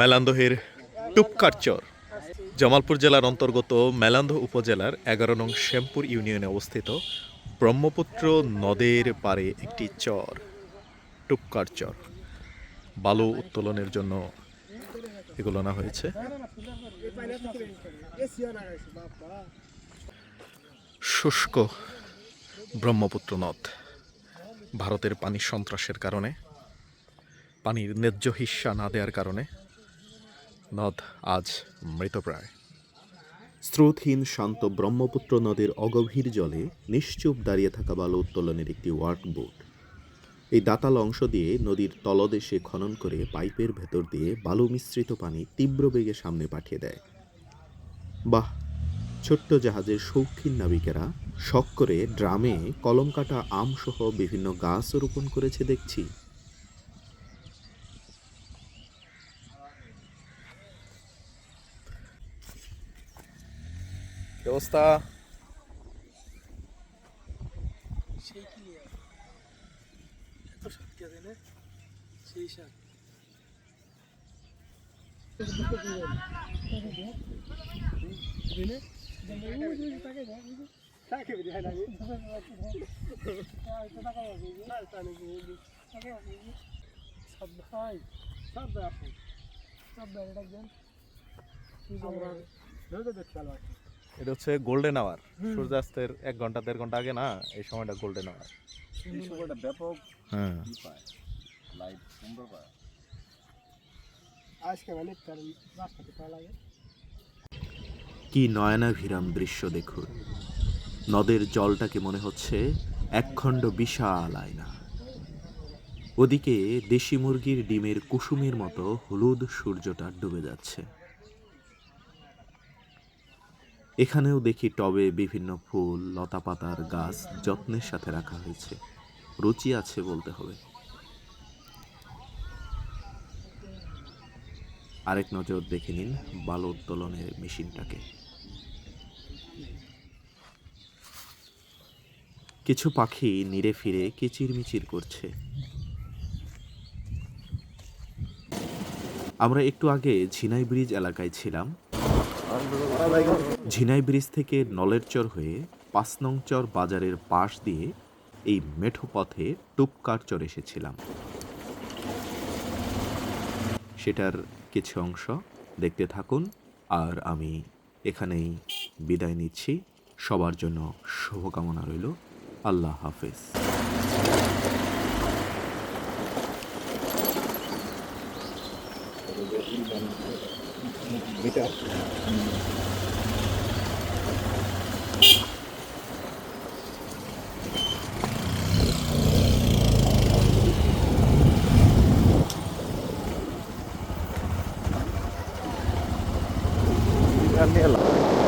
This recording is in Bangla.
মেলান্দহের টুপকার চর। জামালপুর জেলার অন্তর্গত মেলান্দহ উপজেলার এগারো নং শ্যামপুর ইউনিয়নে অবস্থিত ব্রহ্মপুত্র নদের পারে একটি চর, টুপকার চর। বালু উত্তোলনের জন্য এগুলো আনা হয়েছে। শুষ্ক ব্রহ্মপুত্র নদ, ভারতের পানি সন্ত্রাসের কারণে, পানির ন্যায্য হিস্সা না দেওয়ার কারণে। নদ আজ মৃতপ্রায় স্রোতহীন শান্ত ব্রহ্মপুত্র নদের অগভীর জলে নিশ্চুপ দাঁড়িয়ে থাকা বালু উত্তোলনের একটি ওয়ার্ক বোট এই দাতাল অংশ দিয়ে নদীর তলদেশে খনন করে পাইপের ভেতর দিয়ে বালু মিশ্রিত পানি তীব্র বেগে সামনে পাঠিয়ে দেয়। বাহ, ছোট্ট জাহাজের শৌখিন নাবিকেরা শখ করে ড্রামে কলম কাটা আমসহ বিভিন্ন গাছ রোপণ করেছে দেখছি। ব্যবস্থা। সেই ক্লিয়ার এত শক্তি আছে না সেই সার ভাই সব আপনি সব ধরে দেখতে পারলাম এটা হচ্ছে গোল্ডেন আওয়ার সূর্যাস্তের এক ঘণ্টা দেড় ঘণ্টা আগে না এই সময়টা গোল্ডেন আওয়ার এই সময়টা ব্যাপক হ্যাঁ। লাইট সুন্দর পায়। আজকে মানে রাস্তাতে পাওয়া লাগে কি নয়নাভিরাম দৃশ্য দেখুন। নদের জলটাকে মনে হচ্ছে একখণ্ড বিশাল আয়না। ওদিকে দেশি মুরগির ডিমের কুসুমের মতো হলুদ সূর্যটা ডুবে যাচ্ছে। এখানেও দেখি টবে বিভিন্ন ফুল, লতাপাতার গাছ যত্নের সাথে রাখা হয়েছে। রুচি আছে বলতে হবে। আরেক নজর দেখে নিন বালু উত্তোলনের মেশিনটাকে। কিছু পাখি নিরে ফিরে কিচিরমিচির করছে। আমরা একটু আগে ঝিনাই ব্রিজ এলাকায় ছিলাম। ঝিনাই ব্রিজ থেকে নলেরচর হয়ে পাঁচ নং চর বাজারের পাশ দিয়ে এই মেঠো পথে টুপকার চর এসেছিলাম। সেটার কিছু অংশ দেখতে থাকুন আর আমি এখানেই বিদায় নিচ্ছি। সবার জন্য শুভকামনা রইল। আল্লাহ হাফেজ। biết không? Ăn nghĩa là